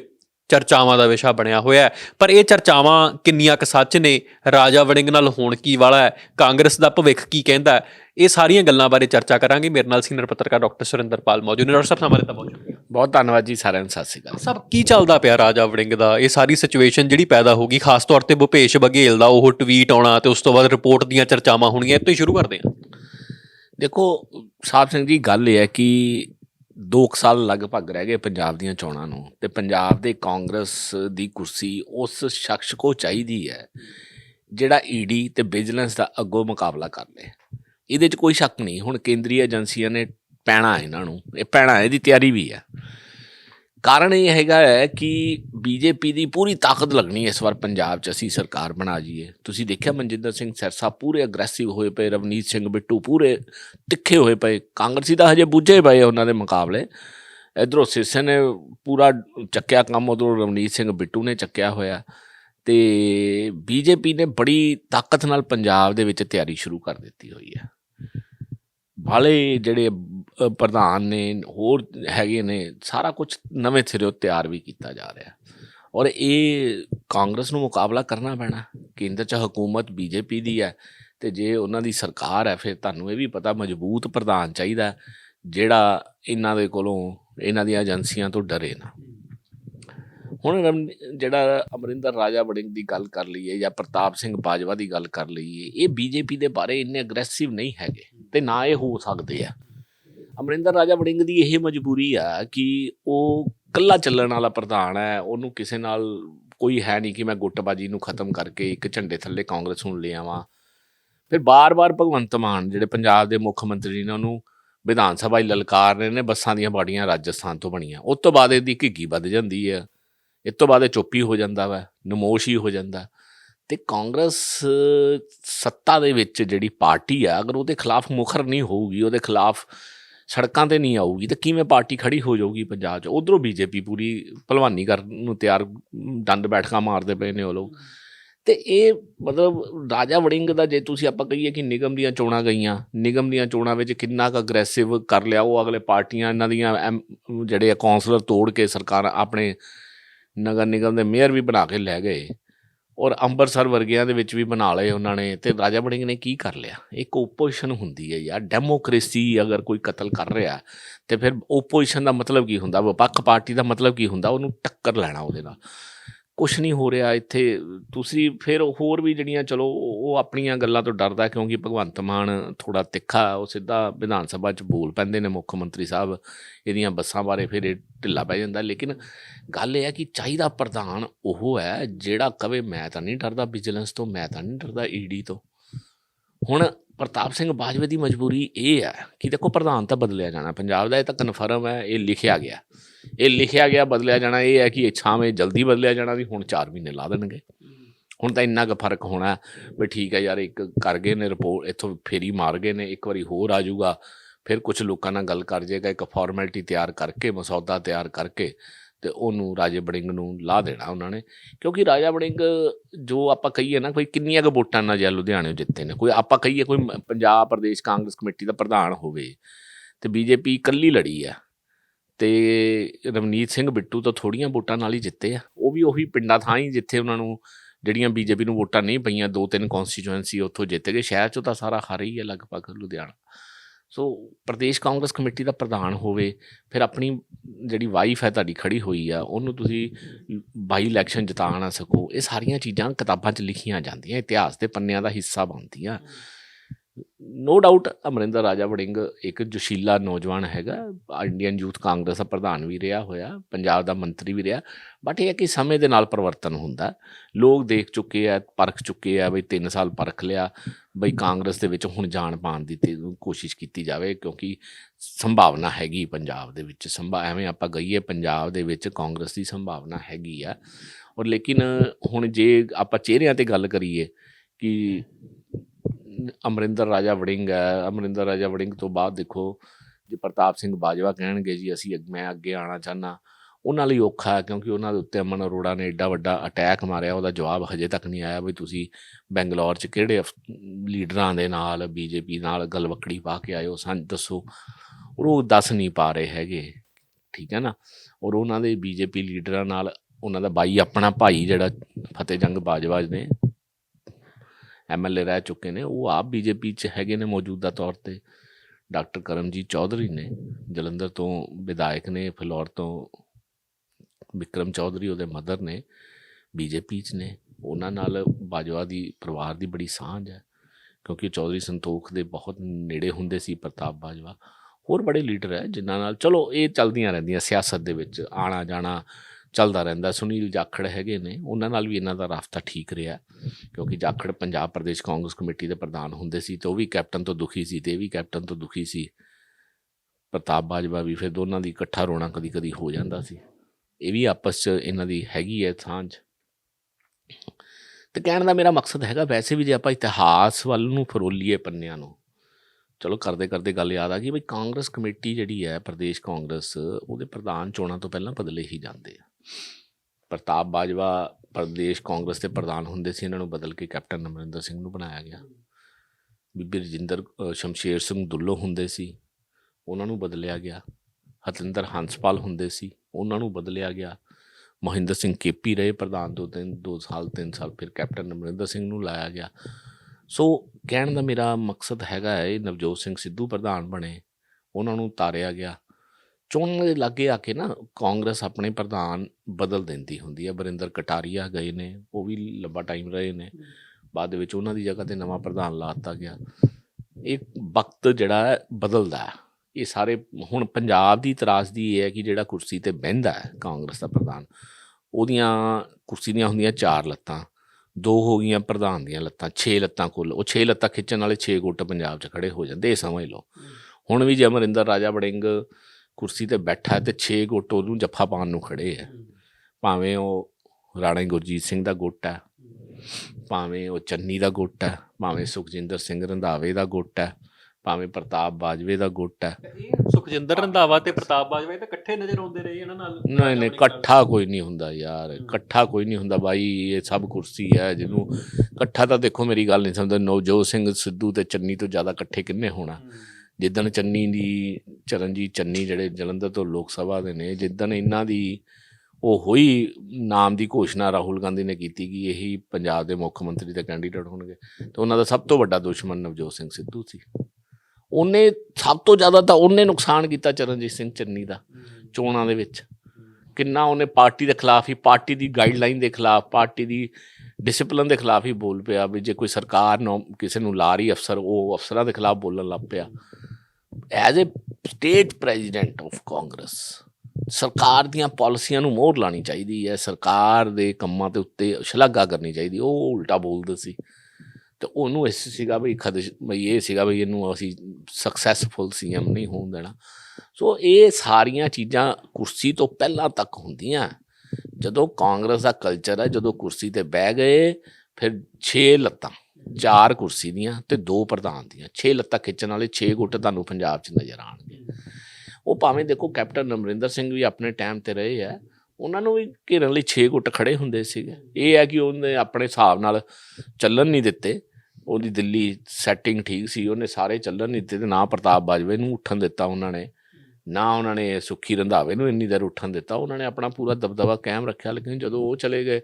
ਚਰਚਾਵਾਂ ਦਾ ਵਿਸ਼ਾ ਬਣਿਆ ਹੋਇਆ ਹੈ। ਪਰ ਇਹ ਚਰਚਾਵਾਂ ਕਿੰਨੀਆਂ ਕੁ ਸੱਚ ਨੇ? ਰਾਜਾ ਵੜਿੰਗ ਨਾਲ ਹੋਣ ਕੀ ਵਾਲਾ ਹੈ? ਕਾਂਗਰਸ ਦਾ ਭਵਿੱਖ ਕੀ ਕਹਿੰਦਾ ਇਹ ਸਾਰੀਆਂ ਗੱਲਾਂ ਬਾਰੇ ਚਰਚਾ ਕਰਾਂਗੇ। ਮੇਰੇ ਨਾਲ ਸੀਨੀਅਰ ਪੱਤਰਕਾਰ ਡਾਕਟਰ ਸੁਰਿੰਦਰਪਾਲ ਮੌਜੂਦ ਨੇ। ਡਾਕਟਰ ਸਾਹਿਬ ਸਾਡੇ ਤਾਂ ਮੌਜੂਦ ਬਹੁਤ ਧੰਨਵਾਦ ਜੀ ਸਾਰਿਆਂ ਨੂੰ। ਸਤਿ ਸ਼੍ਰੀ ਅਕਾਲ। ਸਭ ਕੀ ਚੱਲਦਾ ਪਿਆ ਰਾਜਾ ਵੜਿੰਗ ਦਾ? ਇਹ ਸਾਰੀ ਸਿਚੁਏਸ਼ਨ ਜਿਹੜੀ ਪੈਦਾ ਹੋ ਗਈ ਖਾਸ ਤੌਰ ਤੇ ਭੁਪੇਸ਼ ਬਘੇਲ ਦਾ ਉਹ ਟਵੀਟ ਆਉਣਾ ਤੇ ਉਸ ਤੋਂ ਬਾਅਦ ਰਿਪੋਰਟ ਦੀਆਂ ਚਰਚਾਵਾਂ ਹੋਣਗੀਆਂ। ਇਹ ਤੋਂ ਹੀ ਸ਼ੁਰੂ ਕਰਦੇ ਹਾਂ। ਦੇਖੋ ਸਾਹਿਬ ਸਿੰਘ ਜੀ ਗੱਲ ਇਹ ਹੈ ਕਿ 2 ਸਾਲ ਲਗਭਗ ਰਹਿ ਗਏ ਪੰਜਾਬ ਦੀਆਂ ਚੋਣਾਂ ਨੂੰ ਤੇ ਪੰਜਾਬ ਦੇ ਕਾਂਗਰਸ ਦੀ ਕੁਰਸੀ ਉਸ ਸ਼ਖਸ ਕੋ ਚਾਹੀਦੀ ਹੈ ਜਿਹੜਾ ਈਡੀ ਤੇ ਵਿਜੀਲੈਂਸ ਦਾ ਅੱਗੋਂ ਮੁਕਾਬਲਾ ਕਰ ਲੇ। ਇਹਦੇ 'ਚ ਕੋਈ ਸ਼ੱਕ ਨਹੀਂ, ਹੁਣ ਕੇਂਦਰੀ ਏਜੰਸੀਆਂ ਨੇ ਪੈਣਾ ਇਹਨਾਂ ਨੂੰ, ਇਹ ਪੈਣਾ, ਇਹਦੀ ਤਿਆਰੀ ਵੀ ਹੈ। ਕਾਰਨ ਇਹ ਹੈਗਾ ਹੈ ਕਿ ਬੀਜੇਪੀ ਦੀ ਪੂਰੀ ਤਾਕਤ ਲੱਗਣੀ ਇਸ ਵਾਰ ਪੰਜਾਬ 'ਚ, ਅਸੀਂ ਸਰਕਾਰ ਬਣਾ ਜੀਏ ਤੁਸੀਂ ਦੇਖਿਆ ਮਨਜਿੰਦਰ ਸਿੰਘ ਸਿਰਸਾ ਪੂਰੇ ਅਗਰੈਸਿਵ ਹੋਏ ਪਏ, ਰਵਨੀਤ ਸਿੰਘ ਬਿੱਟੂ ਪੂਰੇ ਤਿੱਖੇ ਹੋਏ ਪਏ। ਕਾਂਗਰਸੀ ਤਾਂ ਹਜੇ ਬੁੱਝੇ ਪਏ ਉਹਨਾਂ ਦੇ ਮੁਕਾਬਲੇ। ਇਧਰੋਂ ਸਿਰਸੇ ਨੇ ਪੂਰਾ ਚੱਕਿਆ ਕੰਮ, ਉਧਰੋਂ ਰਵਨੀਤ ਸਿੰਘ ਬਿੱਟੂ ਨੇ ਚੱਕਿਆ ਹੋਇਆ। ਤੇ ਬੀਜੇਪੀ ਨੇ ਬੜੀ ਤਾਕਤ ਨਾਲ ਪੰਜਾਬ ਦੇ ਵਿੱਚ ਤਿਆਰੀ ਸ਼ੁਰੂ ਕਰ ਦਿੱਤੀ ਹੋਈ ਹੈ। ਭਾਲੇ ਜਿਹੜੇ ਪ੍ਰਧਾਨ ਨੇ, ਹੋਰ ਹੈਗੇ ਨੇ, ਸਾਰਾ ਕੁਝ ਨਵੇਂ ਸਿਰੇ ਤਿਆਰ ਵੀ ਕੀਤਾ ਜਾ ਰਿਹਾ। ਔਰ ਇਹ ਕਾਂਗਰਸ ਨੂੰ ਮੁਕਾਬਲਾ ਕਰਨਾ ਪੈਣਾ। ਕੇਂਦਰ 'ਚ ਹਕੂਮਤ ਬੀਜੇਪੀ ਦੀ ਹੈ ਤੇ ਜੇ ਉਹਨਾਂ ਦੀ ਸਰਕਾਰ ਹੈ, ਫਿਰ ਤੁਹਾਨੂੰ ਇਹ ਵੀ ਪਤਾ ਮਜ਼ਬੂਤ ਪ੍ਰਧਾਨ ਚਾਹੀਦਾ ਜਿਹੜਾ ਇਹਨਾਂ ਦੇ ਕੋਲੋਂ, ਇਹਨਾਂ ਦੀਆਂ ਏਜੰਸੀਆਂ ਤੋਂ ਡਰੇ ਨਾ। ਹੁਣ ਰਮ- ਜਿਹੜਾ ਅਮਰਿੰਦਰ ਰਾਜਾ ਵੜਿੰਗ ਦੀ ਗੱਲ ਕਰ ਲਈਏ ਜਾਂ ਪ੍ਰਤਾਪ ਸਿੰਘ ਬਾਜਵਾ ਦੀ ਗੱਲ ਕਰ ਲਈਏ ਇਹ ਬੀਜੇਪੀ ਦੇ ਬਾਰੇ ਇੰਨੇ ਅਗਰੈਸਿਵ ਨਹੀਂ ਹੈਗੇ ਤੇ ਨਾ ਇਹ ਹੋ ਸਕਦੇ ਆ। ਅਮਰਿੰਦਰ ਰਾਜਾ ਵੜਿੰਗ ਦੀ ਇਹ ਮਜਬੂਰੀ ਆ ਕਿ ਉਹ ਕੱਲਾ ਚੱਲਣ ਵਾਲਾ ਪ੍ਰਧਾਨ ਹੈ, ਉਹਨੂੰ ਕਿਸੇ ਨਾਲ ਕੋਈ ਹੈ ਨਹੀਂ ਕਿ ਮੈਂ ਗੁੱਟਬਾਜੀ ਨੂੰ ਖਤਮ ਕਰਕੇ ਇੱਕ ਝੰਡੇ ਥੱਲੇ ਕਾਂਗਰਸ ਨੂੰ ਲੈ ਆਵਾਂ। ਫਿਰ ਬਾਰ-ਬਾਰ ਭਗਵੰਤ ਮਾਨ, ਜਿਹੜੇ ਪੰਜਾਬ ਦੇ ਮੁੱਖ ਮੰਤਰੀ ਨੇ, ਉਹਨੂੰ ਵਿਧਾਨ ਸਭਾ ਹੀ ਲਲਕਾਰ ਰਹੇ ਨੇ ਬੱਸਾਂ ਦੀਆਂ ਬਾੜੀਆਂ ਰਾਜਸਥਾਨ ਤੋਂ ਬਣੀਆਂ। ਉਸ ਤੋਂ ਬਾਅਦ ਇਹਦੀ ਘਿੱਗੀ ਵੱਧ ਜਾਂਦੀ ਹੈ ਇਸ ਤੋਂ ਬਾਅਦ ਇਹ ਚੁੱਪੀ ਹੋ ਜਾਂਦਾ ਵਾ, ਨਮੋਸ਼ ਹੀ ਹੋ ਜਾਂਦਾ। ਤੇ ਕਾਂਗਰਸ ਸੱਤਾ ਦੇ ਵਿੱਚ ਜਿਹੜੀ ਪਾਰਟੀ ਆ, ਅਗਰ ਉਹਦੇ ਖਿਲਾਫ ਮੁਖਰ ਨਹੀਂ ਹੋਊਗੀ, ਉਹਦੇ ਖਿਲਾਫ ਸੜਕਾਂ ਤੇ ਨਹੀਂ ਆਊਗੀ, ਤਾਂ ਕਿਵੇਂ ਪਾਰਟੀ ਖੜੀ ਹੋ ਜਾਊਗੀ ਪੰਜਾਬ 'ਚ? ਉਧਰੋਂ ਬੀਜੇਪੀ ਪੂਰੀ ਭਲਵਾਨੀ ਕਰਨ ਨੂੰ ਤਿਆਰ ਦੰਦ ਬੈਠਕਾਂ ਮਾਰਦੇ ਪਏ ਨੇ ਉਹ ਲੋਕ। ਤੇ ਇਹ ਮਤਲਬ ਰਾਜਾ ਵੜਿੰਗ ਦਾ ਜੇ ਤੁਸੀਂ ਆਪਾਂ ਕਹੀਏ ਕਿ ਨਿਗਮ ਦੀਆਂ ਚੋਣਾਂ ਗਈਆਂ, ਨਿਗਮ ਦੀਆਂ ਚੋਣਾਂ ਵਿੱਚ ਕਿੰਨਾ ਕੁ ਅਗਰੈਸਿਵ ਕਰ ਲਿਆ ਉਹ ਅਗਲੇ ਪਾਰਟੀਆਂ, ਇਹਨਾਂ ਦੀਆਂ ਐਮ- ਜਿਹੜੇ ਆ ਕੌਂਸਲਰ ਤੋੜ ਕੇ ਸਰਕਾਰ ਆਪਣੇ ਨਗਰ ਨਿਗਮ ਦੇ ਮੇਅਰ ਵੀ ਬਣਾ ਕੇ ਲੈ ਗਏ ਔਰ ਅੰਮ੍ਰਿਤਸਰ ਵਰਗਿਆਂ ਦੇ ਵਿੱਚ ਵੀ ਬਣਾ ਲਏ ਉਹਨਾਂ ਨੇ ਤੇ ਰਾਜਾ ਬੜਿੰਗ ਨੇ ਕੀ ਕਰ ਲਿਆ? ਇੱਕ ਓਪੋਜੀਸ਼ਨ ਹੁੰਦੀ ਹੈ ਯਾਰ ਡੈਮੋਕ੍ਰੇਸੀ ਅਗਰ ਕੋਈ ਕਤਲ ਕਰ ਰਿਹਾ ਤੇ ਫਿਰ ਓਪੋਜੀਸ਼ਨ ਦਾ ਮਤਲਬ ਕੀ ਹੁੰਦਾ? ਵਿਪੱਖ ਪਾਰਟੀ ਦਾ ਮਤਲਬ ਕੀ ਹੁੰਦਾ? ਉਹਨੂੰ ਟੱਕਰ ਲੈਣਾ ਉਹਦੇ ਨਾਲ। ਕੁਝ ਨਹੀਂ ਹੋ ਰਿਹਾ ਇੱਥੇ। ਤੁਸੀਂ ਫਿਰ ਹੋਰ ਵੀ ਜਿਹੜੀਆਂ, ਚਲੋ, ਉਹ ਆਪਣੀਆਂ ਗੱਲਾਂ ਤੋਂ ਡਰਦਾ ਕਿਉਂਕਿ ਭਗਵੰਤ ਮਾਨ ਥੋੜਾ ਤਿੱਖਾ, ਉਹ ਸਿੱਧਾ ਵਿਧਾਨ ਸਭਾ 'ਚ ਬੋਲ ਪੈਂਦੇ ਨੇ ਮੁੱਖ ਮੰਤਰੀ ਸਾਹਿਬ। ਇਹਦੀਆਂ ਬੱਸਾਂ ਬਾਰੇ ਫਿਰ ਇਹ ਢਿੱਲਾ ਪੈ ਜਾਂਦਾ। ਲੇਕਿਨ ਗੱਲ ਇਹ ਹੈ ਕਿ ਚਾਹੀਦਾ ਪ੍ਰਧਾਨ ਉਹ ਹੈ ਜਿਹੜਾ ਕਵੇ, ਮੈਂ ਤਾਂ ਨਹੀਂ ਡਰਦਾ ਵਿਜੀਲੈਂਸ ਤੋਂ, ਮੈਂ ਤਾਂ ਨਹੀਂ ਡਰਦਾ ਈਡੀ ਤੋਂ। ਹੁਣ ਪ੍ਰਤਾਪ ਸਿੰਘ ਬਾਜਵੇ ਦੀ ਮਜਬੂਰੀ ਇਹ ਹੈ ਕਿ ਦੇਖੋ, ਪ੍ਰਧਾਨ ਤਾਂ ਬਦਲਿਆ ਜਾਣਾ। ਪੰਜਾਬ ਦਾ ਇਹ ਤਾਂ ਕਨਫਰਮ ਹੈ, ਇਹ ਲਿਖਿਆ ਗਿਆ। ਇਹ ਲਿਖਿਆ ਗਿਆ, ਬਦਲਿਆ ਜਾਣਾ, ਇਹ ਹੈ ਕਿ ਛਾਵੇਂ ਜਲਦੀ ਬਦਲਿਆ ਜਾਣਾ ਵੀ ਹੁਣ 4 ਮਹੀਨੇ ਲਾ ਦੇਣਗੇ। ਹੁਣ ਤਾਂ ਇੰਨਾ ਕੁ ਫ਼ਰਕ ਹੋਣਾ ਵੀ ਠੀਕ ਹੈ ਯਾਰ, ਇੱਕ ਕਰ ਗਏ ਨੇ ਰਿਪੋਰਟ ਇੱਥੋਂ ਫੇਰੀ ਮਾਰ ਗਏ ਨੇ, ਇੱਕ ਵਾਰੀ ਹੋਰ ਆ ਜਾਊਗਾ, ਫਿਰ ਕੁਝ ਲੋਕਾਂ ਨਾਲ ਗੱਲ ਕਰ ਜਾਏਗਾ, ਇੱਕ ਫਾਰਮੈਲਿਟੀ ਤਿਆਰ ਕਰਕੇ, ਮਸੌਦਾ ਤਿਆਰ ਕਰਕੇ ਤੇ ਉਹਨੂੰ ਰਾਜੇ ਬੜਿੰਗ ਨੂੰ ਲਾ ਦੇਣਾ ਉਹਨਾਂ ਨੇ। ਕਿਉਂਕਿ ਰਾਜਾ ਬੜਿੰਗ ਜੋ ਆਪਾਂ ਕਹੀਏ ਨਾ, ਕੋਈ ਕਿੰਨੀਆਂ ਕੁ ਵੋਟਾਂ ਨਾਲ ਜਾਂ ਲੁਧਿਆਣੇ ਜਿੱਤੇ ਨੇ, ਕੋਈ ਆਪਾਂ ਕਹੀਏ ਕੋਈ ਪੰਜਾਬ, ਪ੍ਰਦੇਸ਼, ਕਾਂਗਰਸ ਕਮੇਟੀ ਦਾ ਪ੍ਰਧਾਨ ਹੋਵੇ ਤੇ ਬੀਜੇਪੀ ਇਕੱਲੀ ਲੜੀ ਆ ਤੇ ਰਵਨੀਤ ਸਿੰਘ ਬਿੱਟੂ ਤਾਂ ਥੋੜੀਆਂ ਵੋਟਾਂ ਨਾਲ ਹੀ ਜਿੱਤੇ ਆ। ਉਹ ਵੀ ਉਹੀ ਪਿੰਡਾਂ ਥਾਂ ਹੀ ਜਿੱਥੇ ਉਹਨਾਂ ਨੂੰ ਜਿਹੜੀਆਂ ਬੀਜੇਪੀ ਨੂੰ ਵੋਟਾਂ ਨਹੀਂ ਪਈਆਂ ਦੋ ਤਿੰਨ ਕਨਸਟੀਚੁਐਂਸੀ ਉੱਥੋਂ ਜਿੱਤ ਗਏ। ਸ਼ਹਿਰ ਚੋਂ ਤਾਂ ਸਾਰਾ ਹਾਰ ਹੀ ਹੈ ਲਗਭਗ ਲੁਧਿਆਣਾ। ਸੋ ਪ੍ਰਦੇਸ਼ ਕਾਂਗਰਸ ਕਮੇਟੀ ਦਾ ਪ੍ਰਧਾਨ ਹੋਵੇ, ਫਿਰ ਆਪਣੀ ਜਿਹੜੀ ਵਾਈਫ ਹੈ ਤੁਹਾਡੀ ਖੜੀ ਹੋਈ ਆ, ਉਹਨੂੰ ਤੁਸੀਂ ਬਾਈ ਇਲੈਕਸ਼ਨ ਜਿਤਾ ਨਾ ਸਕੋ। ਇਹ ਸਾਰੀਆਂ ਚੀਜ਼ਾਂ ਕਿਤਾਬਾਂ 'ਚ ਲਿਖੀਆਂ ਜਾਂਦੀਆਂ, ਇਤਿਹਾਸ ਦੇ ਪੰਨਿਆਂ ਦਾ ਹਿੱਸਾ ਬਣਦੀਆਂ। ਨੋ ਡਾਊਟ ਅਮਰਿੰਦਰ ਰਾਜਾ ਵੜਿੰਗ ਇੱਕ ਜੋਸ਼ੀਲਾ ਨੌਜਵਾਨ ਹੈਗਾ। ਇੰਡੀਅਨ ਯੂਥ ਕਾਂਗਰਸ ਦਾ ਪ੍ਰਧਾਨ ਵੀ ਰਿਹਾ ਹੋਇਆ, ਪੰਜਾਬ ਦਾ ਮੰਤਰੀ ਵੀ ਰਿਹਾ। ਬਟ ਇਹ ਹੈ ਕਿ ਸਮੇਂ ਦੇ ਨਾਲ ਪਰਿਵਰਤਨ ਹੁੰਦਾ। ਲੋਕ ਦੇਖ ਚੁੱਕੇ ਆ, ਪਰਖ ਚੁੱਕੇ ਆ ਬਈ 3 ਸਾਲ ਪਰਖ ਲਿਆ, ਬਈ ਕਾਂਗਰਸ ਦੇ ਵਿੱਚ ਹੁਣ ਜਾਣ ਪਾਉਣ ਦੀ ਕੋਸ਼ਿਸ਼ ਕੀਤੀ ਜਾਵੇ, ਕਿਉਂਕਿ ਸੰਭਾਵਨਾ ਹੈਗੀ ਪੰਜਾਬ ਦੇ ਵਿੱਚ। ਸੰਭਾ, ਐਵੇਂ ਆਪਾਂ ਗਈਏ ਪੰਜਾਬ ਦੇ ਵਿੱਚ ਕਾਂਗਰਸ ਦੀ ਸੰਭਾਵਨਾ ਹੈਗੀ ਆ। ਔਰ ਲੇਕਿਨ ਹੁਣ ਜੇ ਆਪਾਂ ਚਿਹਰਿਆਂ ਤੇ ਗੱਲ ਕਰੀਏ ਕਿ ਅਮਰਿੰਦਰ ਰਾਜਾ ਵੜਿੰਗ ਹੈ। ਅਮਰਿੰਦਰ ਰਾਜਾ ਵੜਿੰਗ ਤੋਂ ਬਾਅਦ ਦੇਖੋ, ਜੇ ਪ੍ਰਤਾਪ ਸਿੰਘ ਬਾਜਵਾ ਕਹਿਣਗੇ ਜੀ, ਅਸੀਂ ਅੱਗ- ਮੈਂ ਅੱਗੇ ਆਣਾ ਚਾਹਨਾ ਉਹਨਾਂ ਲਈ ਔਖਾ ਹੈ ਕਿਉਂਕਿ ਉਹਨਾਂ ਦੇ ਉੱਤੇ ਅਮਨ ਅਰੋੜਾ ਨੇ ਐਡਾ ਵੱਡਾ ਅਟੈਕ ਮਾਰਿਆ। ਉਹਦਾ ਜਵਾਬ ਹਜੇ ਤੱਕ ਨਹੀਂ ਆਇਆ ਵੀ ਤੁਸੀਂ ਬੈਂਗਲੌਰ 'ਚ ਕਿਹੜੇ ਅਫ- ਲੀਡਰਾਂ ਦੇ ਨਾਲ, ਬੀਜੇਪੀ ਨਾਲ ਗਲਵਕੜੀ ਪਾ ਕੇ ਆਇਓ। ਸਾਨੂੰ ਦੱਸੋ। ਔਰ ਉਹ ਦੱਸ ਨਹੀਂ ਪਾ ਰਹੇ ਹੈਗੇ। ਠੀਕ ਹੈ ਨਾ? ਔਰ ਉਹਨਾਂ ਦੇ ਬੀਜੇਪੀ ਲੀਡਰਾਂ ਨਾਲ ਉਹਨਾਂ ਦਾ ਬਾਈ ਆਪਣਾ ਭਾਈ ਜਿਹੜਾ ਫਤਿਹ ਜੰਗ ਬਾਜਵਾ ਨੇ ਐਮਐਲਏ ਰਹਿ ਚੁੱਕੇ ਨੇ, ਉਹ ਆਪ ਬੀਜੇਪੀ 'ਚ ਹੈਗੇ ਨੇ ਮੌਜੂਦਾ ਤੌਰ ਤੇ। ਡਾਕਟਰ ਕਰਮਜੀਤ ਚੌਧਰੀ ਨੇ, ਜਲੰਧਰ ਤੋਂ ਵਿਧਾਇਕ ਨੇ, ਫਿਲੌਰ ਤੋਂ ਵਿਕਰਮ ਚੌਧਰੀ, ਉਹਦੇ ਮਦਰ ਨੇ ਬੀਜੇਪੀ 'ਚ ਨੇ। ਉਹਨਾਂ ਨਾਲ ਬਾਜਵਾ ਦੀ ਪਰਿਵਾਰ ਦੀ ਬੜੀ ਸਾਂਝ ਹੈ, ਕਿਉਂਕਿ ਚੌਧਰੀ ਸੰਤੋਖ ਦੇ ਬਹੁਤ ਨੇੜੇ ਹੁੰਦੇ ਸੀ ਪ੍ਰਤਾਪ ਬਾਜਵਾ। ਹੋਰ ਬੜੇ ਲੀਡਰ ਹੈ, ਜਿਨ੍ਹਾਂ ਨਾਲ, ਚਲੋ, ਇਹ ਚੱਲਦੀਆਂ ਰਹਿੰਦੀਆਂ ਸਿਆਸਤ ਦੇ ਵਿੱਚ ਆਣਾ ਜਾਣਾ ਚੱਲਦਾ ਰਹਿੰਦਾ, ਸੁਨੀਲ ਜਾਖੜ ਹੈਗੇ ਨੇ, ਉਹਨਾਂ ਨਾਲ ਵੀ ਇਹਨਾਂ ਦਾ ਰਾਫਤਾ ਠੀਕ ਰਿਹਾ, ਕਿਉਂਕਿ ਜਾਖੜ ਪੰਜਾਬ ਪ੍ਰਦੇਸ਼ ਕਾਂਗਰਸ ਕਮੇਟੀ ਦੇ ਪ੍ਰਧਾਨ ਹੁੰਦੇ ਸੀ ਤੇ ਉਹ ਵੀ ਕੈਪਟਨ ਤੋਂ ਦੁਖੀ ਸੀ ਤੇ ਇਹ ਵੀ ਕੈਪਟਨ ਤੋਂ ਦੁਖੀ ਸੀ। ਪ੍ਰਤਾਪ ਬਾਜਵਾ ਵੀ ਫਿਰ ਦੋਨਾਂ ਦੀ ਇਕੱਠਾ ਰੋਣਾ ਕਦੀ ਕਦੀ ਹੋ ਜਾਂਦਾ ਸੀ। ਇਹ ਵੀ ਆਪਸ 'ਚ ਇਹਨਾਂ ਦੀ ਹੈਗੀ ਹੈ ਸਾਂਝ। ਤੇ ਕਹਿਣ ਦਾ ਮੇਰਾ ਮਕਸਦ ਹੈਗਾ, ਵੈਸੇ ਵੀ ਜੇ ਆਪਾਂ ਇਤਿਹਾਸ ਵੱਲ ਨੂੰ ਫਰੋਲੀਏ ਪੰਨਿਆਂ ਨੂੰ, ਚਲੋ ਕਰਦੇ ਕਰਦੇ ਗੱਲ ਯਾਦ ਆ ਗਈ, ਬਈ ਕਾਂਗਰਸ ਕਮੇਟੀ ਜਿਹੜੀ ਹੈ ਪ੍ਰਦੇਸ਼ ਕਾਂਗਰਸ, ਉਹਦੇ ਪ੍ਰਧਾਨ ਚੋਣਾਂ ਤੋਂ ਪਹਿਲਾਂ ਬਦਲੇ ਹੀ ਜਾਂਦੇ ਆ। ਪ੍ਰਤਾਪ ਬਾਜਵਾ ਪ੍ਰਦੇਸ਼ ਕਾਂਗਰਸ ਦੇ ਪ੍ਰਧਾਨ ਹੁੰਦੇ ਸੀ, ਇਹਨਾਂ ਨੂੰ ਬਦਲ ਕੇ ਕੈਪਟਨ ਅਮਰਿੰਦਰ ਸਿੰਘ ਨੂੰ ਬਣਾਇਆ ਗਿਆ। ਬੀਬੀ ਰਜਿੰਦਰ ਸ਼ਮਸ਼ੇਰ ਸਿੰਘ ਦੁੱਲੋ ਹੁੰਦੇ ਸੀ, ਉਹਨਾਂ ਨੂੰ ਬਦਲਿਆ ਗਿਆ। ਹਤਿੰਦਰ ਹੰਸਪਾਲ ਹੁੰਦੇ ਸੀ, ਉਹਨਾਂ ਨੂੰ ਬਦਲਿਆ ਗਿਆ। ਮਹਿੰਦਰ ਸਿੰਘ ਕੇਪੀ ਰਹੇ ਪ੍ਰਧਾਨ ਦੋ ਤਿੰਨ, ਦੋ ਸਾਲ, ਤਿੰਨ ਸਾਲ ਫਿਰ ਕੈਪਟਨ ਅਮਰਿੰਦਰ ਸਿੰਘ ਨੂੰ ਲਾਇਆ ਗਿਆ। ਸੋ ਕਹਿਣ ਦਾ ਮੇਰਾ ਮਕਸਦ ਹੈਗਾ ਹੈ ਨਵਜੋਤ ਸਿੰਘ ਸਿੱਧੂ ਪ੍ਰਧਾਨ ਬਣੇ, ਉਹਨਾਂ ਨੂੰ ਤਾਰਿਆ ਗਿਆ। ਚੋਣਾਂ ਦੇ ਲਾਗੇ ਆ ਕੇ ਨਾ ਕਾਂਗਰਸ ਆਪਣੇ ਪ੍ਰਧਾਨ ਬਦਲ ਦਿੰਦੀ ਹੁੰਦੀ ਹੈ ਬਰਿੰਦਰ ਕਟਾਰੀਆ ਗਏ ਨੇ ਉਹ ਵੀ ਲੰਬਾ ਟਾਈਮ ਰਹੇ ਨੇ। ਬਾਅਦ ਦੇ ਵਿੱਚ ਉਹਨਾਂ ਦੀ ਜਗ੍ਹਾ ਤੇ ਨਵਾਂ ਪ੍ਰਧਾਨ ਲਾ ਦਿੱਤਾ ਗਿਆ। ਇਹ ਵਕਤ ਜਿਹੜਾ ਹੈ ਬਦਲਦਾ ਹੈ। ਇਹ ਸਾਰੇ ਹੁਣ ਪੰਜਾਬ ਦੀ ਤਰਾਸਦੀ ਇਹ ਹੈ ਕਿ ਜਿਹੜਾ ਕੁਰਸੀ ਤੇ ਬਹਿੰਦਾ ਹੈ ਕਾਂਗਰਸ ਦਾ ਪ੍ਰਧਾਨ ਉਹਦੀਆਂ ਕੁਰਸੀ ਦੀਆਂ ਹੁੰਦੀਆਂ ਚਾਰ ਲੱਤਾਂ ਦੋ ਹੋ ਗਈਆਂ ਪ੍ਰਧਾਨ ਦੀਆਂ ਲੱਤਾਂ 6 ਲੱਤਾਂ ਕੁੱਲ ਉਹ 6 ਲੱਤਾਂ ਖਿੱਚਣ ਵਾਲੇ 6 ਗੁੱਟ ਪੰਜਾਬ 'ਚ ਖੜੇ ਹੋ ਜਾਂਦੇ ਇਹ ਸਮਝ ਲਓ। ਹੁਣ ਵੀ ਜੇ ਅਮਰਿੰਦਰ ਰਾਜਾ ਵੜਿੰਗ ਕੁਰਸੀ ਤੇ ਬੈਠਾ ਤੇ 6 ਗੁੱਟ ਉਹਨੂੰ ਜੱਫਾ ਪਾਉਣ ਨੂੰ ਖੜੇ ਹੈ ਭਾਵੇਂ ਉਹ ਰਾਣਾ ਗੁਰਜੀਤ ਸਿੰਘ ਦਾ ਗੁੱਟ ਹੈ ਭਾਵੇਂ ਉਹ ਚੰਨੀ ਦਾ ਗੁੱਟ ਹੈ ਭਾਵੇਂ ਸੁਖਜਿੰਦਰ ਸਿੰਘ ਰੰਧਾਵੇ ਦਾ ਗੁੱਟ ਹੈ ਭਾਵੇਂ ਪ੍ਰਤਾਪ ਬਾਜਵੇ ਦਾ ਗੁੱਟ ਹੈ ਸੁਖਜਿੰਦਰ ਰੰਧਾਵਾ ਤੇ ਪ੍ਰਤਾਪ ਬਾਜਵਾ ਤਾਂ ਇਕੱਠੇ ਨਜ਼ਰ ਆਉਂਦੇ ਰਹੇ ਇਹਨਾਂ ਨਾਲ? ਨਹੀਂ ਨਹੀਂ ਇਕੱਠਾ ਕੋਈ ਨਹੀਂ ਹੁੰਦਾ ਯਾਰ ਇਕੱਠਾ ਕੋਈ ਨਹੀਂ ਹੁੰਦਾ ਬਾਈ ਇਹ ਸਭ ਕੁਰਸੀ ਹੈ ਜਿਹਨੂੰ ਇਕੱਠਾ ਤਾਂ ਦੇਖੋ ਮੇਰੀ ਗੱਲ ਨਹੀਂ ਸਮਝਦਾ ਨਵਜੋਤ ਸਿੰਘ ਸਿੱਧੂ ਤੇ ਚੰਨੀ ਤੋਂ ਜ਼ਿਆਦਾ ਇਕੱਠੇ ਕਿੰਨੇ ਹੋਣਾ। ਜਿੱਦਣ ਚੰਨੀ ਦੀ, ਚਰਨਜੀਤ ਚੰਨੀ ਜਿਹੜੇ ਜਲੰਧਰ ਤੋਂ ਲੋਕ ਸਭਾ ਦੇ ਨੇ, ਜਿੱਦਣ ਇਹਨਾਂ ਦੀ ਉਹ ਹੋਈ, ਨਾਮ ਦੀ ਘੋਸ਼ਣਾ ਰਾਹੁਲ ਗਾਂਧੀ ਨੇ ਕੀਤੀ ਕਿ ਇਹੀ ਪੰਜਾਬ ਦੇ ਮੁੱਖ ਮੰਤਰੀ ਦੇ ਕੈਂਡੀਡੇਟ ਹੋਣਗੇ। ਤੇ ਉਹਨਾਂ ਦਾ ਸਭ ਤੋਂ ਵੱਡਾ ਦੁਸ਼ਮਣ ਨਵਜੋਤ ਸਿੰਘ ਸਿੱਧੂ ਸੀ। ਉਹਨੇ ਸਭ ਤੋਂ ਜ਼ਿਆਦਾ ਤਾਂ ਉਹਨੇ ਨੁਕਸਾਨ ਕੀਤਾ ਚਰਨਜੀਤ ਸਿੰਘ ਚੰਨੀ ਦਾ, ਚੋਣਾਂ ਦੇ ਵਿੱਚ। ਕਿੰਨਾ ਉਹਨੇ ਪਾਰਟੀ ਦੇ ਖਿਲਾਫ ਹੀ, ਪਾਰਟੀ ਦੀ ਗਾਈਡਲਾਈਨ ਦੇ ਖਿਲਾਫ, ਪਾਰਟੀ ਦੀ ਡਿਸਪਲਿਨ ਦੇ ਖਿਲਾਫ ਹੀ ਬੋਲ ਪਿਆ ਵੀ ਜੇ ਕੋਈ ਸਰਕਾਰ ਨੂੰ, ਕਿਸੇ ਨੂੰ ਲਾ ਰਹੀ ਅਫਸਰ, ਉਹ ਅਫਸਰਾਂ ਦੇ ਖਿਲਾਫ ਬੋਲਣ ਲੱਗ ਪਿਆ। As a state president of Congress ਸਰਕਾਰ ਦੀਆਂ ਪਾਲਿਸੀਆਂ ਨੂੰ ਮੋਹਰ ਲਾਣੀ ਚਾਹੀਦੀ ਹੈ। ਸਰਕਾਰ ਦੇ ਕੰਮਾਂ ਦੇ ਉੱਤੇ ਸ਼ਲਾਘਾ ਕਰਨੀ ਚਾਹੀਦੀ ਉਹ ਉਲਟਾ ਬੋਲਦਾ ਸੀ। ਤੇ ਉਹਨੂੰ ਇਸ ਸੀਗਾ ਵੀ ਖਦਸ਼ ਵੀ ਇਹ ਸੀਗਾ ਵੀ ਇਹਨੂੰ ਅਸੀਂ ਸਕਸੈਸਫੁਲ ਸੀਐਮ ਨਹੀਂ ਹੋਣ ਦੇਣਾ। ਸੋ ਇਹ ਸਾਰੀਆਂ ਚੀਜ਼ਾਂ ਕੁਰਸੀ ਤੋਂ ਪਹਿਲਾਂ ਤੱਕ ਹੁੰਦੀਆਂ। ਜਦੋਂ ਕਾਂਗਰਸ ਦਾ ਕਲਚਰ ਹੈ, ਜਦੋਂ ਕੁਰਸੀ ਤੇ ਬਹਿ ਗਏ, ਫਿਰ 6 ਲੱਤਾਂ ਚਾਰ ਕੁਰਸੀ ਦੀਆਂ ਤੇ ਦੋ ਪ੍ਰਧਾਨ ਦੀਆਂ। 6 ਲੱਤਾਂ ਖਿੱਚਣ ਵਾਲੇ 6 ਗੁੱਟ ਤੁਹਾਨੂੰ ਪੰਜਾਬ 'ਚ ਨਜ਼ਰ ਆਣਗੇ ਉਹ ਭਾਵੇਂ ਦੇਖੋ, ਕੈਪਟਨ ਅਮਰਿੰਦਰ ਸਿੰਘ ਵੀ ਆਪਣੇ ਟਾਈਮ ਤੇ ਰਹੇ ਆ। ਉਹਨਾਂ ਨੂੰ ਵੀ ਘੇਰਨ ਲਈ 6 ਗੁੱਟ ਖੜੇ ਹੁੰਦੇ ਸੀਗੇ। ਇਹ ਹੈ ਕਿ ਉਹਨੇ ਆਪਣੇ ਹਿਸਾਬ ਨਾਲ ਚੱਲਣ ਨਹੀਂ ਦਿੱਤੇ। ਉਹਦੀ ਦਿੱਲੀ ਸੈਟਿੰਗ ਠੀਕ ਸੀ। ਉਹਨੇ ਸਾਰੇ ਚੱਲਣ ਨਹੀਂ ਦਿੱਤੇ ਤੇ ਨਾ ਪ੍ਰਤਾਪ ਬਾਜਵੇ ਨੂੰ ਉੱਠਣ ਦਿੱਤਾ ਉਹਨਾਂ ਨੇ। ਨਾ ਉਹਨਾਂ ਨੇ ਸੁੱਖੀ ਰੰਧਾਵੇ ਨੂੰ ਇੰਨੀ ਦੇਰ ਉੱਠਣ ਦਿੱਤਾ। ਉਹਨਾਂ ਨੇ ਆਪਣਾ ਪੂਰਾ ਦਬਦਬਾ ਕਾਇਮ ਰੱਖਿਆ। ਲੇਕਿਨ ਜਦੋਂ ਉਹ ਚਲੇ ਗਏ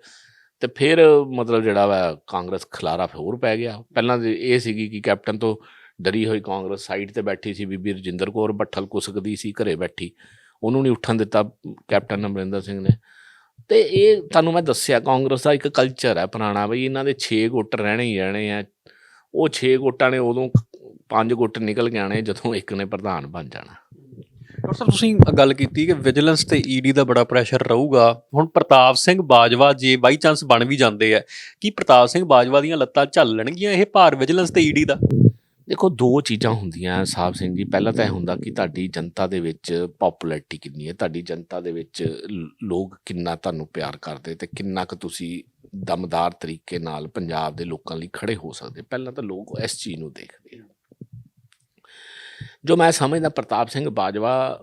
ਤੇ ਫਿਰ ਮਤਲਬ ਜਿਹੜਾ ਵਾ ਕਾਂਗਰਸ ਖਲਾਰਾ ਹੋਰ ਪੈ ਗਿਆ। ਪਹਿਲਾਂ ਤੇ ਇਹ ਸੀਗੀ ਕਿ ਕੈਪਟਨ ਤੋਂ ਡਰੀ ਹੋਈ ਕਾਂਗਰਸ ਸਾਈਡ ਤੇ ਬੈਠੀ ਸੀ ਬੀਬੀ ਰਜਿੰਦਰ ਕੌਰ, ਬੱਠਲ ਕੁਸਕਦੀ ਸੀ, ਘਰੇ ਬੈਠੀ। ਉਹਨੂੰ ਨਹੀਂ ਉੱਠਣ ਦਿੱਤਾ ਕੈਪਟਨ ਅਮਰਿੰਦਰ ਸਿੰਘ ਨੇ। ਤੇ ਇਹ ਤੁਹਾਨੂੰ ਮੈਂ ਦੱਸਿਆ, ਕਾਂਗਰਸ ਦਾ ਇੱਕ ਕਲਚਰ ਹੈ ਪੁਰਾਣਾ ਬਈ, ਇਹਨਾਂ ਦੇ 6 ਗੁੱਟ ਰਹਿਣੇ ਹੀ ਰਹਿਣੇ ਆ। ਉਹ 6 ਗੁੱਟਾਂ ਨੇ ਉਦੋਂ ਪੰਜ ਗੁੱਟ ਨਿਕਲ ਕੇ ਆਣੇ ਜਦੋਂ ਇੱਕ ਨੇ ਪ੍ਰਧਾਨ ਬਣ ਜਾਣਾ। ਡਾਕਟਰ ਸਾਹਿਬ, ਤੁਸੀਂ ਗੱਲ ਕੀਤੀ ਕਿ ਵਿਜੀਲੈਂਸ ਤੇ ਈਡੀ ਦਾ ਬੜਾ ਪ੍ਰੈਸ਼ਰ ਰਹੂਗਾ। ਹੁਣ ਪ੍ਰਤਾਪ ਸਿੰਘ ਬਾਜਵਾ ਜੇ ਬਾਈ ਚਾਂਸ ਬਣ ਵੀ ਜਾਂਦੇ ਆ, ਕੀ ਪ੍ਰਤਾਪ ਸਿੰਘ ਬਾਜਵਾ ਦੀਆਂ ਲੱਤਾਂ ਝੱਲਣਗੀਆਂ ਇਹ ਭਾਰ ਵਿਜੀਲੈਂਸ ਤੇ ਈਡੀ ਦਾ? ਦੇਖੋ, ਦੋ ਚੀਜ਼ਾਂ ਹੁੰਦੀਆਂ ਸਾਹਿਬ ਸਿੰਘ ਜੀ। ਪਹਿਲਾਂ ਤਾਂ ਇਹ ਹੁੰਦਾ ਕਿ ਤੁਹਾਡੀ ਜਨਤਾ ਦੇ ਵਿੱਚ ਪਪੂਲੈਰਿਟੀ ਕਿੰਨੀ ਹੈ, ਤੁਹਾਡੀ ਜਨਤਾ ਦੇ ਵਿੱਚ ਲੋਕ ਕਿੰਨਾ ਤੁਹਾਨੂੰ ਪਿਆਰ ਕਰਦੇ ਤੇ ਕਿੰਨਾ ਕੁ ਤੁਸੀਂ ਦਮਦਾਰ ਤਰੀਕੇ ਨਾਲ ਪੰਜਾਬ ਦੇ ਲੋਕਾਂ ਲਈ ਖੜੇ ਹੋ ਸਕਦੇ। ਪਹਿਲਾਂ ਤਾਂ ਲੋਕ ਇਸ ਚੀਜ਼ ਨੂੰ ਦੇਖਦੇ ਆ। ਜੋ ਮੈਂ ਸਮਝਦਾ ਪ੍ਰਤਾਪ ਸਿੰਘ ਬਾਜਵਾ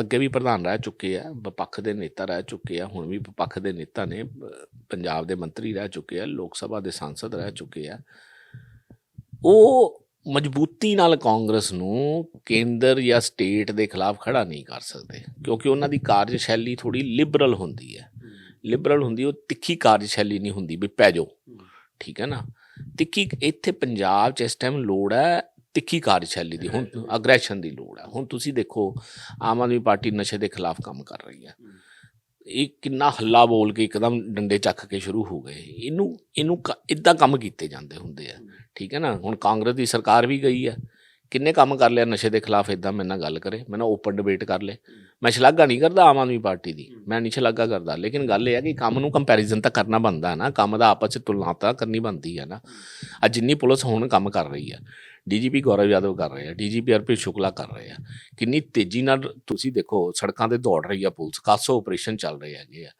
ਅੱਗੇ ਵੀ ਪ੍ਰਧਾਨ ਰਹਿ ਚੁੱਕੇ ਆ ਵਿਪੱਖ ਦੇ ਨੇਤਾ ਰਹਿ ਚੁੱਕੇ ਆ ਹੁਣ ਵੀ ਵਿਪੱਖ ਦੇ ਨੇਤਾ ਨੇ ਪੰਜਾਬ ਦੇ ਮੰਤਰੀ ਰਹਿ ਚੁੱਕੇ ਆ ਲੋਕ ਸਭਾ ਦੇ ਸਾਂਸਦ ਰਹਿ ਚੁੱਕੇ ਆ। ਉਹ ਮਜ਼ਬੂਤੀ ਨਾਲ ਕਾਂਗਰਸ ਨੂੰ ਕੇਂਦਰ ਜਾਂ ਸਟੇਟ ਦੇ ਖਿਲਾਫ ਖੜਾ ਨਹੀਂ ਕਰ ਸਕਦੇ ਕਿਉਂਕਿ ਉਹਨਾਂ ਦੀ ਕਾਰਜਸ਼ੈਲੀ ਥੋੜੀ ਲਿਬਰਲ ਹੁੰਦੀ ਹੈ। ਲਿਬਰਲ ਹੁੰਦੀ ਉਹ ਤਿੱਖੀ ਕਾਰਜਸ਼ੈਲੀ ਨਹੀਂ ਹੁੰਦੀ ਵੀ ਪੈ ਜਾਓ ਠੀਕ ਹੈ ਨਾ? ਤਿੱਖੀ ਇੱਥੇ ਪੰਜਾਬ 'ਚ ਇਸ ਟਾਈਮ ਲੋੜ ਹੈ ਤਿੱਖੀ ਕਾਰਜਸ਼ੈਲੀ ਦੀ ਹੁਣ ਅਗਰੈਸ਼ਨ ਦੀ ਲੋੜ ਹੈ ਹੁਣ ਤੁਸੀਂ ਦੇਖੋ ਆਮ ਆਦਮੀ ਪਾਰਟੀ ਨਸ਼ੇ ਦੇ ਖਿਲਾਫ ਕੰਮ ਕਰ ਰਹੀ ਹੈ। ਇਹ ਕਿੰਨਾ ਹੱਲਾ ਬੋਲ ਕੇ ਇੱਕਦਮ ਡੰਡੇ ਚੱਕ ਕੇ ਸ਼ੁਰੂ ਹੋ ਗਏ। ਇਹਨੂੰ ਇਹਨੂੰ ਇਦਾਂ ਕੰਮ ਕੀਤੇ ਜਾਂਦੇ ਹੁੰਦੇ ਆ। ਠੀਕ ਹੈ ਨਾ? ਹੁਣ ਕਾਂਗਰਸ ਦੀ ਸਰਕਾਰ ਵੀ ਗਈ ਹੈ ਕਿੰਨੇ ਕੰਮ ਕਰ ਲਿਆ ਨਸ਼ੇ ਦੇ ਖਿਲਾਫ? ਇਦਾਂ ਮੇਰੇ ਨਾਲ ਗੱਲ ਕਰੇ। ਮੈਂ ਨਾ ਓਪਨ ਡਿਬੇਟ ਕਰ ਲੇ ਮੈਂ ਸ਼ਲਾਘਾ ਨਹੀਂ ਕਰਦਾ ਆਮ ਆਦਮੀ ਪਾਰਟੀ ਦੀ। ਮੈਂ ਨਹੀਂ ਸ਼ਲਾਘਾ ਕਰਦਾ। ਲੇਕਿਨ ਗੱਲ ਇਹ ਹੈ ਕਿ ਕੰਮ ਨੂੰ ਕੰਪੈਰੀਜ਼ਨ ਤਾਂ ਕਰਨਾ ਬਣਦਾ ਹੈ ਨਾ। ਕੰਮ ਦਾ ਆਪਸ ਵਿੱਚ ਤੁਲਨਾ ਤਾਂ ਕਰਨੀ ਬਣਦੀ ਹੈ ਨਾ। ਅੱਜ ਜਿੰਨੀ ਪੁਲਿਸ ਹੁਣ ਕੰਮ ਕਰ ਰਹੀ ਹੈ ਡੀਜੀਪੀ ਗੌਰਵ ਯਾਦਵ ਕਰ ਰਹੇ ਆ, ਡੀਜੀਪੀ ਅਰਪਿਤ ਸ਼ੁਕਲਾ ਕਰ ਰਹੇ ਆ। ਕਿੰਨੀ ਤੇਜ਼ੀ ਨਾਲ ਤੁਸੀਂ ਦੇਖੋ, ਸੜਕਾਂ ਤੇ ਦੌੜ ਰਹੀ ਆ ਪੁਲਿਸ ਕਾਸੋ ਆਪਰੇਸ਼ਨ ਚੱਲ ਰਹੇ ਹੈਗੇ ਆ।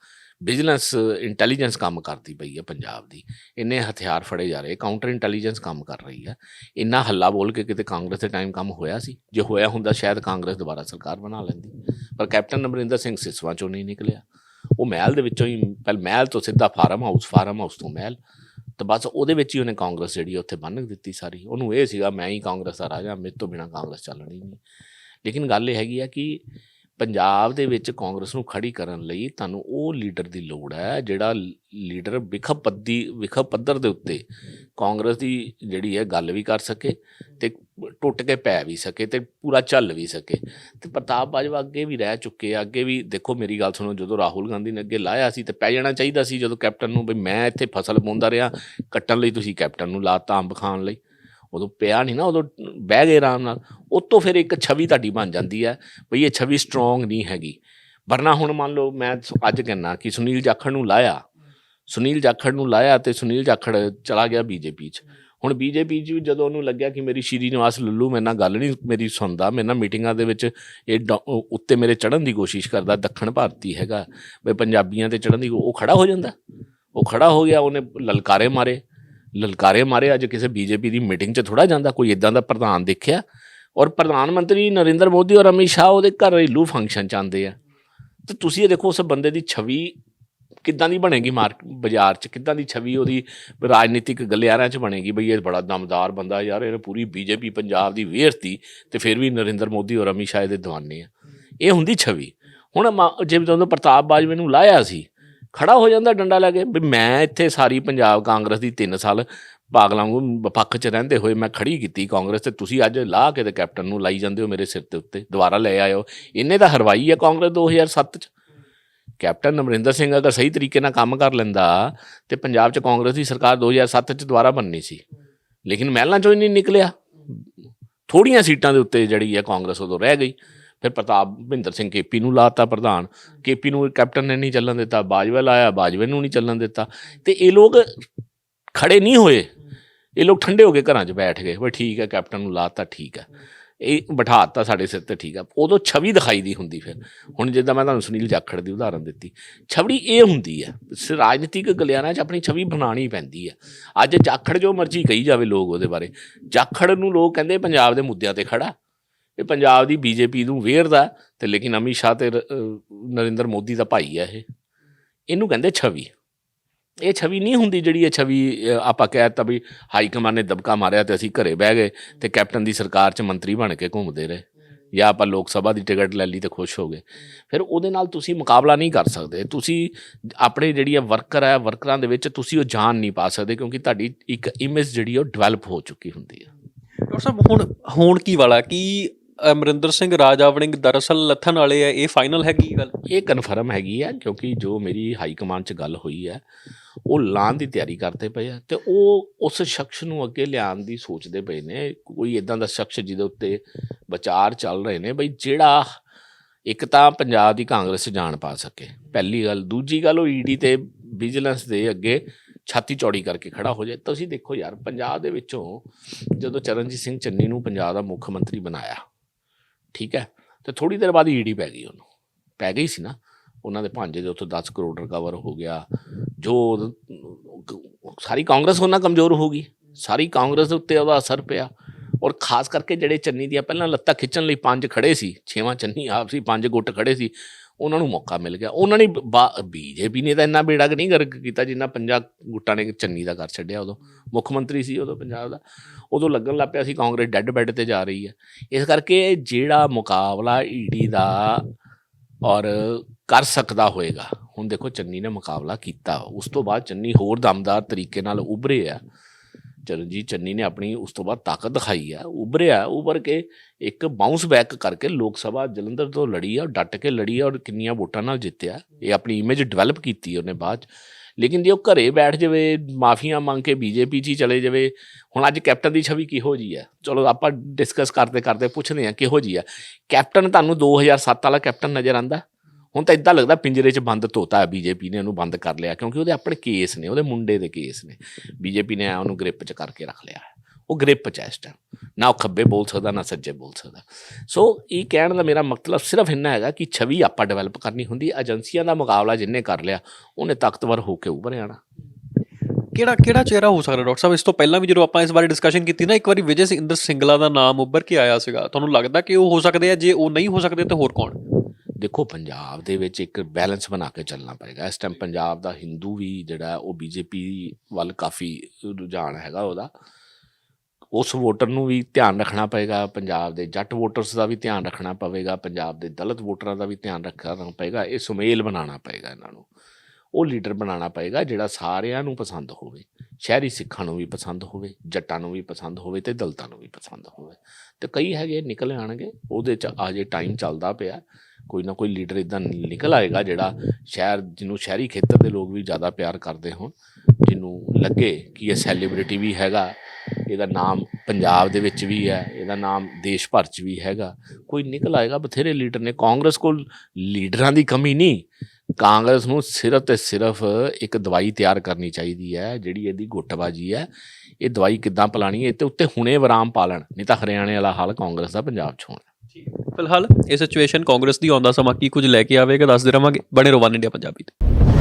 ਵਿਜੀਲੈਂਸ ਇੰਟੈਲੀਜੈਂਸ ਕੰਮ ਕਰਦੀ ਪਈ ਹੈ ਪੰਜਾਬ ਦੀ। ਇੰਨੇ ਹਥਿਆਰ ਫੜੇ ਜਾ ਰਹੇ ਕਾਊਂਟਰ ਇੰਟੈਲੀਜੈਂਸ ਕੰਮ ਕਰ ਰਹੀ ਹੈ ਇੰਨਾ ਹੱਲਾ ਬੋਲ ਕੇ ਕਿਤੇ ਕਾਂਗਰਸ ਦੇ ਟਾਈਮ ਕੰਮ ਹੋਇਆ ਸੀ? ਜੇ ਹੋਇਆ ਹੁੰਦਾ, ਸ਼ਾਇਦ ਕਾਂਗਰਸ ਦੁਬਾਰਾ ਸਰਕਾਰ ਬਣਾ ਲੈਂਦੀ। ਪਰ ਕੈਪਟਨ ਅਮਰਿੰਦਰ ਸਿੰਘ ਸਿਸਵਾ ਚੋਂ ਨਹੀਂ ਨਿਕਲਿਆ। ਉਹ ਮਹਿਲ ਦੇ ਵਿੱਚੋਂ ਹੀ, ਪਹਿਲ ਮਹਿਲ ਤੋਂ ਸਿੱਧਾ ਫਾਰਮ ਹਾਊਸ ਫਾਰਮ ਹਾਊਸ ਤੋਂ ਮਹਿਲ। ਤਾਂ ਬਸ ਉਹਦੇ ਵਿੱਚ ਹੀ ਉਹਨੇ ਕਾਂਗਰਸ ਜਿਹੜੀ ਆ, ਉੱਥੇ ਬੰਨ੍ਹ ਦਿੱਤੀ ਸਾਰੀ। ਉਹਨੂੰ ਇਹ ਸੀਗਾ, ਮੈਂ ਹੀ ਕਾਂਗਰਸ ਦਾ ਰਾਜਾ, ਮੇਰੇ ਤੋਂ ਬਿਨਾ ਕਾਂਗਰਸ ਚੱਲਣੀ ਨਹੀਂ। ਲੇਕਿਨ ਗੱਲ ਇਹ ਹੈਗੀ ਆ ਕਿ ਪੰਜਾਬ ਦੇ ਵਿੱਚ ਕਾਂਗਰਸ ਨੂੰ ਖੜੀ ਕਰਨ ਲਈ ਤੁਹਾਨੂੰ ਉਹ ਲੀਡਰ ਦੀ ਲੋੜ ਹੈ, ਜਿਹੜਾ ਲੀਡਰ ਵਿਖਬ ਪੱਦੀ ਵਿਖਬ ਪੱਧਰ ਦੇ ਉੱਤੇ ਕਾਂਗਰਸ ਦੀ ਜਿਹੜੀ ਹੈ ਗੱਲ ਵੀ ਕਰ ਸਕੇ ਤੇ ਟੁੱਟ ਕੇ ਪੈ ਵੀ ਸਕੇ ਤੇ ਪੂਰਾ ਚੱਲ ਵੀ ਸਕੇ। ਤੇ ਪ੍ਰਤਾਪ ਬਾਜਵਾ ਅੱਗੇ ਵੀ ਰਹਿ ਚੁੱਕੇ ਆ, ਅੱਗੇ ਵੀ ਦੇਖੋ ਮੇਰੀ ਗੱਲ ਸੁਣੋ, ਜਦੋਂ ਰਾਹੁਲ ਗਾਂਧੀ ਨੇ ਅੱਗੇ ਲਾਇਆ ਸੀ ਤੇ ਪੈ ਜਾਣਾ ਚਾਹੀਦਾ ਸੀ ਜਦੋਂ ਕੈਪਟਨ ਨੂੰ ਵੀ ਮੈਂ ਇੱਥੇ ਫਸਲ ਪਾਉਂਦਾ ਰਿਹਾ, ਕੱਟਣ ਲਈ ਤੁਸੀਂ ਕੈਪਟਨ ਨੂੰ ਲਾਤਾ ਅੰਬ ਖਾਣ ਲਈ। ਉਦੋਂ ਪਿਆ ਨਹੀਂ ਨਾ, ਉਦੋਂ ਬਹਿ ਗਏ ਆਰਾਮ ਨਾਲ, ਉਤੋਂ ਫਿਰ ਇੱਕ ਛਵੀ ਤੁਹਾਡੀ ਬਣ ਜਾਂਦੀ ਹੈ ਬਈ ਇਹ ਛਵੀ ਸਟਰੋਂਗ ਨਹੀਂ ਹੈਗੀ। ਵਰਨਾ ਹੁਣ ਮੰਨ ਲਓ ਮੈਂ ਅੱਜ ਕਹਿੰਨਾ ਕਿ ਸੁਨੀਲ ਜਾਖੜ ਨੂੰ ਲਾਇਆ, ਸੁਨੀਲ ਜਾਖੜ ਨੂੰ ਲਾਇਆ ਤੇ ਸੁਨੀਲ ਜਾਖੜ ਚਲਾ ਗਿਆ ਬੀਜੇਪੀ 'ਚ। ਹੁਣ ਬੀਜੇਪੀ 'ਚ ਵੀ ਜਦੋਂ ਉਹਨੂੰ ਲੱਗਿਆ ਕਿ ਮੇਰੀ ਸ਼੍ਰੀ ਨਿਵਾਸ ਲੱਲੂ ਮੇਰੇ ਨਾਲ ਗੱਲ ਨਹੀਂ, ਮੇਰੀ ਸੁਣਦਾ, ਮੇਰੇ ਨਾਲ ਮੀਟਿੰਗਾਂ ਦੇ ਵਿੱਚ ਇਹ ਡ- ਉੱਤੇ ਮੇਰੇ ਚੜਨ ਦੀ ਕੋਸ਼ਿਸ਼ ਕਰਦਾ, ਦੱਖਣ ਭਾਰਤੀ ਹੈਗਾ, ਬਈ ਪੰਜਾਬੀਆਂ ਤੇ ਚੜਨ ਦੀ ਉਹ ਖੜਾ ਹੋ ਜਾਂਦਾ। ਉਹ ਖੜਾ ਹੋ ਗਿਆ, ਉਹਨੇ ਲਲਕਾਰੇ ਮਾਰੇ। ਲਲਕਾਰੇ ਮਾਰੇ, ਅੱਜ ਕਿਸੇ ਬੀਜੇਪੀ ਦੀ ਮੀਟਿੰਗ 'ਚ ਥੋੜਾ ਜਾਂਦਾ, ਕੋਈ ਇਦਾਂ ਦਾ ਪ੍ਰਧਾਨ ਦੇਖਿਆ। ਔਰ ਪ੍ਰਧਾਨ ਮੰਤਰੀ ਨਰਿੰਦਰ ਮੋਦੀ ਔਰ ਅਮਿਤ ਸ਼ਾਹ ਉਹਦੇ ਘਰੇਲੂ ਫੰਕਸ਼ਨ 'ਚ ਆਉਂਦੇ ਆ। ਤੇ ਤੁਸੀਂ ਇਹ ਦੇਖੋ ਉਸ ਬੰਦੇ ਦੀ ਛਵੀ ਕਿੱਦਾਂ ਦੀ ਬਣੇਗੀ ਮਾਰਕ ਬਾਜ਼ਾਰ 'ਚ? ਕਿੱਦਾਂ ਦੀ ਛਵੀ ਉਹਦੀ ਰਾਜਨੀਤਿਕ ਗਲਿਆਰਿਆਂ 'ਚ ਬਣੇਗੀ? ਬਈ ਇਹ ਬੜਾ ਦਮਦਾਰ ਬੰਦਾ ਯਾਰ, ਇਹਨੇ ਪੂਰੀ ਬੀਜੇਪੀ ਪੰਜਾਬ ਦੀ ਵੇਰਤੀ ਤੇ ਫਿਰ ਵੀ ਨਰਿੰਦਰ ਮੋਦੀ ਔਰ ਅਮਿਤ ਸ਼ਾਹ ਦੇ ਦੀਵਾਨੇ ਆ। ਇਹ ਹੁੰਦੀ ਛਵੀ। ਹੁਣ ਮਾ- ਜੇ ਜਦੋਂ ਪ੍ਰਤਾਪ ਬਾਜਵੇ ਨੂੰ ਲਾਇਆ ਸੀ ਖੜਾ ਹੋ ਜਾਂਦਾ ਡੰਡਾ ਲੈ ਕੇ, ਵੀ ਮੈਂ ਇੱਥੇ ਸਾਰੀ ਪੰਜਾਬ ਕਾਂਗਰਸ ਦੀ 3 ਸਾਲ ਪਾਗਲਾਂ ਵਾਂਗੂ ਪੱਖ 'ਚ ਰਹਿੰਦੇ ਹੋਏ ਮੈਂ ਖੜੀ ਕੀਤੀ ਕਾਂਗਰਸ ਤੇ, ਤੁਸੀਂ ਅੱਜ ਲਾਹ ਕੇ ਤੇ ਕੈਪਟਨ ਨੂੰ ਲਾਈ ਜਾਂਦੇ ਹੋ ਮੇਰੇ ਸਿਰ ਦੇ ਉੱਤੇ, ਦੁਬਾਰਾ ਲੈ ਆਇਓ। ਇਹਨੇ ਤਾਂ ਹਰਵਾਈ ਹੈ ਕਾਂਗਰਸ 2007 'ਚ। ਕੈਪਟਨ ਅਮਰਿੰਦਰ ਸਿੰਘ ਅਗਰ ਸਹੀ ਤਰੀਕੇ ਨਾਲ ਕੰਮ ਕਰ ਲੈਂਦਾ ਤੇ ਪੰਜਾਬ 'ਚ ਕਾਂਗਰਸ ਦੀ ਸਰਕਾਰ 2007 'ਚ ਦੁਬਾਰਾ ਬਣਨੀ ਸੀ। ਲੇਕਿਨ ਮਹਿਲਾਂ 'ਚੋਂ ਹੀ ਨਹੀਂ ਨਿਕਲਿਆ। ਥੋੜੀਆਂ ਸੀਟਾਂ ਦੇ ਉੱਤੇ ਜਿਹੜੀ ਹੈ ਕਾਂਗਰਸ ਉਦੋਂ ਰਹਿ ਗਈ। ਫਿਰ ਪ੍ਰਤਾਪ ਮਹਿੰਦਰ ਸਿੰਘ ਕੇਪੀ ਨੂੰ ਲਾਤਾ ਪ੍ਰਧਾਨ। ਕੇਪੀ ਨੂੰ ਕੈਪਟਨ ਨੇ ਨਹੀਂ ਚੱਲਣ ਦਿੱਤਾ, ਬਾਜਵਾ ਲਾਇਆ, ਬਾਜਵੇ ਨੂੰ ਨਹੀਂ ਚੱਲਣ ਦਿੱਤਾ। ਤੇ ਇਹ ਲੋਕ ਖੜੇ ਨਹੀਂ ਹੋਏ। ਇਹ ਲੋਕ ਠੰਡੇ ਹੋ ਕੇ ਘਰਾਂ 'ਚ ਬੈਠ ਗਏ। ਵੀ ਠੀਕ ਹੈ, ਕੈਪਟਨ ਨੂੰ ਲਾਤਾ, ਠੀਕ ਹੈ। ਇਹ ਬਿਠਾਤਾ ਸਾਡੇ ਸਿਰ ਤੇ, ਠੀਕ ਆ ਉਦੋਂ ਛਵੀ ਦਿਖਾਈ ਦੀ ਹੁੰਦੀ ਫਿਰ। ਹੁਣ ਜਿੱਦਾਂ ਮੈਂ ਤੁਹਾਨੂੰ ਸੁਨੀਲ ਜਾਖੜ ਦੀ ਉਦਾਹਰਨ ਦਿੱਤੀ। ਛਵੀ ਇਹ ਹੁੰਦੀ ਹੈ। ਰਾਜਨੀਤਿਕ ਗਲਿਆਰਾਂ 'ਚ ਆਪਣੀ ਛਵੀ ਬਣਾਉਣੀ ਪੈਂਦੀ ਹੈ। ਅੱਜ ਜਾਖੜ ਜੋ ਮਰਜ਼ੀ ਕਹੀ ਜਾਵੇ ਲੋਕ ਉਹਦੇ ਬਾਰੇ। ਜਾਖੜ ਨੂੰ ਲੋਕ ਕਹਿੰਦੇ, ਪੰਜਾਬ ਦੇ ਮੁੱਦਿਆਂ ਤੇ ਖੜਾ। ਇਹ ਪੰਜਾਬ ਦੀ ਬੀਜੇਪੀ ਨੂੰ ਵੇਰਦਾ ਤੇ ਲੇਕਿਨ ਅਮਿਤ ਸ਼ਾਹ ਤੇ ਨਰਿੰਦਰ ਮੋਦੀ ਦਾ ਭਾਈ ਹੈ ਇਹ। ਇਹਨੂੰ ਕਹਿੰਦੇ ਛਵੀ। ਇਹ ਛਵੀ ਨਹੀਂ ਹੁੰਦੀ ਜਿਹੜੀ ਇਹ ਛਵੀ ਆਪਾਂ ਕਹਿ ਦਿੱਤਾ ਵੀ ਹਾਈ ਕਮਾਨ ਨੇ ਦਬਕਾ ਮਾਰਿਆ ਤੇ ਅਸੀਂ ਘਰੇ ਬਹਿ ਗਏ ਤੇ ਕੈਪਟਨ ਦੀ ਸਰਕਾਰ 'ਚ ਮੰਤਰੀ ਬਣ ਕੇ ਘੁੰਮਦੇ ਰਹੇ। ਜਾਂ ਆਪਾਂ ਲੋਕ ਸਭਾ ਦੀ ਟਿਕਟ ਲੈ ਲਈ ਤੇ ਖੁਸ਼ ਹੋ ਗਏ। ਫਿਰ ਉਹਦੇ ਨਾਲ ਤੁਸੀਂ ਮੁਕਾਬਲਾ ਨਹੀਂ ਕਰ ਸਕਦੇ। ਤੁਸੀਂ ਆਪਣੇ ਜਿਹੜੀ ਆ ਵਰਕਰ ਹੈ, ਵਰਕਰਾਂ ਦੇ ਵਿੱਚ ਤੁਸੀਂ ਉਹ ਜਾਨ ਨਹੀਂ ਪਾ ਸਕਦੇ ਕਿਉਂਕਿ ਤੁਹਾਡੀ ਇੱਕ ਇਮੇਜ ਜਿਹੜੀ ਉਹ ਡਿਵੈਲਪ ਹੋ ਚੁੱਕੀ ਹੁੰਦੀ ਹੈ। ਡਾਕਟਰ ਸਾਹਿਬ, ਹੁਣ, ਹੋਣ ਕੀ ਵਾਲਾ? ਕੀ ਅਮਰਿੰਦਰ ਸਿੰਘ ਰਾਜਾ ਵੜਿੰਗ ਦਰਅਸਲ ਲੱਥਣ ਵਾਲੇ ਆ, ਇਹ ਫਾਈਨਲ ਹੈਗੀ ਗੱਲ? ਇਹ ਕਨਫਰਮ ਹੈਗੀ ਆ, ਕਿਉਂਕਿ ਜੋ ਮੇਰੀ ਹਾਈ ਕਮਾਂਡ 'ਚ ਗੱਲ ਹੋਈ ਹੈ ਉਹ ਲਾਣ ਦੀ ਤਿਆਰੀ ਕਰਦੇ ਪਏ ਆ ਤੇ ਉਹ ਉਸ ਸ਼ਖਸ ਨੂੰ ਅੱਗੇ ਲਿਆਉਣ ਦੀ ਸੋਚਦੇ ਪਏ ਨੇ। ਕੋਈ ਇਦਾਂ ਦਾ ਸ਼ਖਸ ਜਿਹਦੇ ਉੱਤੇ ਵਿਚਾਰ ਚੱਲ ਰਹੇ ਨੇ ਬਈ ਜਿਹੜਾ ਇੱਕ ਤਾਂ ਪੰਜਾਬ ਦੀ ਕਾਂਗਰਸ ਜਾਣ ਪਾ ਸਕੇ। ਪਹਿਲੀ ਗੱਲ। ਦੂਜੀ ਗੱਲ, ਉਹ ਈਡੀ ਤੇ ਵਿਜੀਲੈਂਸ ਦੇ ਅੱਗੇ ਛਾਤੀ ਚੌੜੀ ਕਰਕੇ ਖੜਾ ਹੋ ਜਾਏ। ਤੁਸੀਂ ਦੇਖੋ ਯਾਰ, ਪੰਜਾਬ ਦੇ ਵਿੱਚੋਂ ਜਦੋਂ ਚਰਨਜੀਤ ਸਿੰਘ ਚੰਨੀ ਨੂੰ ਪੰਜਾਬ ਦਾ ਮੁੱਖ ਮੰਤਰੀ ਬਣਾਇਆ ਠੀਕ ਹੈ? ਤੇ ਥੋੜੀ ਦੇਰ ਬਾਅਦ ਈਡੀ ਪੈ ਗਈ ਉਹਨੂੰ। ਪੈ ਗਈ ਸੀ ਨਾ। ਉਹਨਾਂ ਦੇ ਭਾਂਜੇ ਦੇ ਉੱਤੇ 10 ਕਰੋੜ ਰਿਕਵਰ ਹੋ ਗਿਆ। ਜੋ ਸਾਰੀ ਕਾਂਗਰਸ ਉਹਨਾਂ ਕਮਜ਼ੋਰ ਹੋ ਗਈ। ਸਾਰੀ ਕਾਂਗਰਸ ਦੇ ਉੱਤੇ ਉਹਦਾ ਅਸਰ ਪਿਆ। ਔਰ ਖਾਸ ਕਰਕੇ ਜਿਹੜੇ ਚੰਨੀ ਦੀਆਂ ਪਹਿਲਾਂ ਲੱਤਾਂ ਖਿੱਚਣ ਲਈ ਪੰਜ ਖੜੇ ਸੀ, ਛੇਵਾਂ ਚੰਨੀ ਆਪ ਸੀ, ਪੰਜ ਗੁੱਟ ਖੜੇ ਸੀ, ਉਹਨਾਂ ਨੂੰ ਮੌਕਾ ਮਿਲ ਗਿਆ। ਉਹਨਾਂ ਨੇ ਬੀਜੇਪੀ ਨੇ ਤਾਂ ਇੰਨਾ ਬੇੜਾ ਨਹੀਂ ਗਰਕ ਕੀਤਾ ਜਿੰਨਾ ਪੰਜਾ ਗੁੱਟਾਂ ਨੇ ਚੰਨੀ ਦਾ ਕਰ ਛੱਡਿਆ ਉਦੋਂ। ਮੁੱਖ ਮੰਤਰੀ ਸੀ ਉਦੋਂ ਪੰਜਾਬ ਦਾ। ਉਦੋਂ ਲੱਗਣ ਲੱਗ ਪਿਆ ਸੀ ਕਾਂਗਰਸ ਡੈੱਡ ਬੈੱਡ ਤੇ ਜਾ ਰਹੀ ਹੈ। ਇਸ ਕਰਕੇ ਜਿਹੜਾ ਮੁਕਾਬਲਾ ਈਡੀ ਦਾ ਔਰ ਕਰ ਸਕਦਾ ਹੋਏਗਾ, ਹੁਣ ਦੇਖੋ ਚੰਨੀ ਨੇ ਮੁਕਾਬਲਾ ਕੀਤਾ। ਉਸ ਤੋਂ ਬਾਅਦ ਚੰਨੀ ਹੋਰ ਦਮਦਾਰ ਤਰੀਕੇ ਨਾਲ ਉਭਰੇ ਆ। ਚਰਨਜੀਤ ਚੰਨੀ ਨੇ ਆਪਣੀ ਉਸ ਤੋਂ ਬਾਅਦ ਤਾਕਤ ਦਿਖਾਈ ਆ, ਉਭਰਿਆ, ਉਭਰ ਕੇ ਇੱਕ ਬਾਉਂਸ ਬੈਕ ਕਰਕੇ ਲੋਕ ਸਭਾ ਜਲੰਧਰ ਤੋਂ ਲੜੀ ਆ, ਡਟ ਕੇ ਲੜੀ ਆ ਔਰ ਕਿੰਨੀਆਂ ਵੋਟਾਂ ਨਾਲ ਜਿੱਤਿਆ। ਇਹ ਆਪਣੀ ਇਮੇਜ ਡਿਵੈਲਪ ਕੀਤੀ ਉਹਨੇ ਬਾਅਦ 'ਚ। ਲੇਕਿਨ ਜੇ ਉਹ ਘਰੇ ਬੈਠ ਜਾਵੇ, ਮਾਫੀਆਂ ਮੰਗ ਕੇ ਬੀਜੇਪੀ 'ਚ ਹੀ ਚਲੇ ਜਾਵੇ, ਹੁਣ ਅੱਜ ਕੈਪਟਨ ਦੀ ਛਵੀ ਕਿਹੋ ਜੀ ਹੈ ਚਲੋ ਆਪਾਂ ਡਿਸਕਸ ਕਰਦੇ ਕਰਦੇ ਪੁੱਛਦੇ ਹਾਂ ਕਿਹੋ ਜੀ ਹੈ ਕੈਪਟਨ ਤੁਹਾਨੂੰ 2007 ਵਾਲਾ ਕੈਪਟਨ ਨਜ਼ਰ ਆਂਦਾ ਹੁਣ ਤਾਂ ਇਦਾਂ ਲੱਗਦਾ ਪਿੰਜਰੇ 'ਚ ਬੰਦ ਤੋਤਾ ਹੈ ਬੀਜੇਪੀ ਨੇ, ਉਹਨੂੰ ਬੰਦ ਕਰ ਲਿਆ ਕਿਉਂਕਿ ਉਹਦੇ ਆਪਣੇ ਕੇਸ ਨੇ, ਉਹਦੇ ਮੁੰਡੇ ਦੇ ਕੇਸ ਨੇ। ਬੀਜੇਪੀ ਨੇ ਉਹਨੂੰ ਗ੍ਰਿਪ 'ਚ ਕਰਕੇ ਰੱਖ ਲਿਆ ਉਹ ਗ੍ਰਿਪ 'ਚ ਹੈ ਇਸ ਟਾਈਮ ਨਾ ਉਹ ਖੱਬੇ ਬੋਲ ਸਕਦਾ, ਨਾ ਸੱਜੇ ਬੋਲ ਸਕਦਾ। ਸੋ ਇਹ ਕਹਿਣ ਦਾ ਮੇਰਾ ਮਤਲਬ ਸਿਰਫ ਇੰਨਾ ਹੈਗਾ ਕਿ ਛਵੀ ਆਪਾਂ ਡਿਵੈਲਪ ਕਰਨੀ ਹੁੰਦੀ ਏਜੰਸੀਆਂ ਦਾ ਮੁਕਾਬਲਾ ਜਿੰਨੇ ਕਰ ਲਿਆ, ਉਹਨੇ ਤਾਕਤਵਰ ਹੋ ਕੇ ਉੱਭਰ ਆਣਾ ਕਿਹੜਾ ਕਿਹੜਾ ਚਿਹਰਾ ਹੋ ਸਕਦਾ, ਡਾਕਟਰ ਸਾਹਿਬ? ਇਸ ਤੋਂ ਪਹਿਲਾਂ ਵੀ ਜਦੋਂ ਆਪਾਂ ਇਸ ਬਾਰੇ ਡਿਸਕਸ਼ਨ ਕੀਤੀ ਨਾ, ਇੱਕ ਵਾਰੀ ਵਿਜੇ ਸਿੰਦਰ ਸਿੰਗਲਾ ਦਾ ਨਾਮ ਉੱਭਰ ਕੇ ਆਇਆ ਸੀਗਾ। ਤੁਹਾਨੂੰ ਲੱਗਦਾ ਕਿ ਉਹ ਹੋ ਸਕਦੇ ਆ? ਜੇ ਉਹ ਨਹੀਂ ਹੋ ਸਕਦੇ ਤਾਂ ਹੋਰ ਕੌਣ? ਦੇਖੋ ਪੰਜਾਬ ਦੇ ਵਿੱਚ ਇੱਕ ਬੈਲੈਂਸ ਬਣਾ ਕੇ ਚੱਲਣਾ ਪਏਗਾ। ਇਸ ਟਾਈਮ ਪੰਜਾਬ ਦਾ ਹਿੰਦੂ ਵੀ ਜਿਹੜਾ ਉਹ ਬੀਜੇਪੀ ਵੱਲ ਕਾਫੀ ਰੁਝਾਨ ਹੈਗਾ ਉਹਦਾ। ਉਸ ਵੋਟਰ ਨੂੰ ਵੀ ਧਿਆਨ ਰੱਖਣਾ ਪਏਗਾ ਪੰਜਾਬ ਦੇ ਜੱਟ ਵੋਟਰਸ ਦਾ ਵੀ ਧਿਆਨ ਰੱਖਣਾ ਪਵੇਗਾ ਪੰਜਾਬ ਦੇ ਦਲਿਤ ਵੋਟਰਾਂ ਦਾ ਵੀ ਧਿਆਨ ਰੱਖਣਾ ਪਏਗਾ ਇਹ ਸੁਮੇਲ ਬਣਾਉਣਾ ਪਏਗਾ ਇਹਨਾਂ ਨੂੰ। ਉਹ ਲੀਡਰ ਬਣਾਉਣਾ ਪਏਗਾ ਜਿਹੜਾ ਸਾਰਿਆਂ ਨੂੰ ਪਸੰਦ ਹੋਵੇ ਸ਼ਹਿਰੀ ਸਿੱਖਾਂ ਨੂੰ ਵੀ ਪਸੰਦ ਹੋਵੇ ਜੱਟਾਂ ਨੂੰ ਵੀ ਪਸੰਦ ਹੋਵੇ ਤੇ ਦਲਿਤਾਂ ਨੂੰ ਵੀ ਪਸੰਦ ਹੋਵੇ। ਤੇ ਕਈ ਹੈਗੇ ਨਿਕਲ ਆਣਗੇ ਉਹਦੇ ਚ ਅਜੇ ਟਾਈਮ ਚੱਲਦਾ ਪਿਆ ਕੋਈ ਨਾ ਕੋਈ ਲੀਡਰ ਇਦਾਂ ਨਿਕਲ ਆਏਗਾ ਜਿਹੜਾ ਸ਼ਹਿਰ, ਜਿਹਨੂੰ ਸ਼ਹਿਰੀ ਖੇਤਰ ਦੇ ਲੋਕ ਵੀ ਜ਼ਿਆਦਾ ਪਿਆਰ ਕਰਦੇ ਹੋਣ, ਜਿਹਨੂੰ ਲੱਗੇ ਕਿ ਇਹ ਸੈਲੀਬ੍ਰਿਟੀ ਵੀ ਹੈਗਾ, ਇਹਦਾ ਨਾਮ ਪੰਜਾਬ ਦੇ ਵਿੱਚ ਵੀ ਹੈ, ਇਹਦਾ ਨਾਮ ਦੇਸ਼ ਭਰ 'ਚ ਵੀ ਹੈਗਾ, ਕੋਈ ਨਿਕਲ ਆਏਗਾ, ਬਥੇਰੇ ਲੀਡਰ ਨੇ। ਕਾਂਗਰਸ ਕੋਲ ਲੀਡਰਾਂ ਦੀ ਕਮੀ ਨਹੀਂ, ਕਾਂਗਰਸ ਨੂੰ ਸਿਰਫ ਤੇ ਸਿਰਫ ਇੱਕ ਦਵਾਈ ਤਿਆਰ ਕਰਨੀ ਚਾਹੀਦੀ ਹੈ, ਜਿਹੜੀ ਇਹਦੀ ਗੁੱਟਬਾਜੀ ਹੈ। ਇਹ ਦਵਾਈ ਕਿੱਦਾਂ ਪਲਾਣੀ ਹੈ ਤੇ ਉੱਤੇ ਹੁਣੇ ਵਿਰਾਮ ਪਾਲਣ ਨਹੀਂ ਤਾਂ ਹਰਿਆਣੇ ਵਾਲਾ ਹਾਲ ਕਾਂਗਰਸ ਦਾ ਪੰਜਾਬ 'ਚ ਹੋਣਾ। ਫਿਲਹਾਲ ਇਹ ਸਿਚੁਏਸ਼ਨ ਕਾਂਗਰਸ ਦੀ ਆਉਂਦਾ ਸਮਾਂ ਕੀ ਕੁਝ ਲੈ ਕੇ ਆਵੇਗਾ, ਦੱਸਦੇ ਰਵਾਂਗੇ। ਬਣੇ ਰਹੋ ਇੰਡੀਆ ਪੰਜਾਬੀ ਤੇ।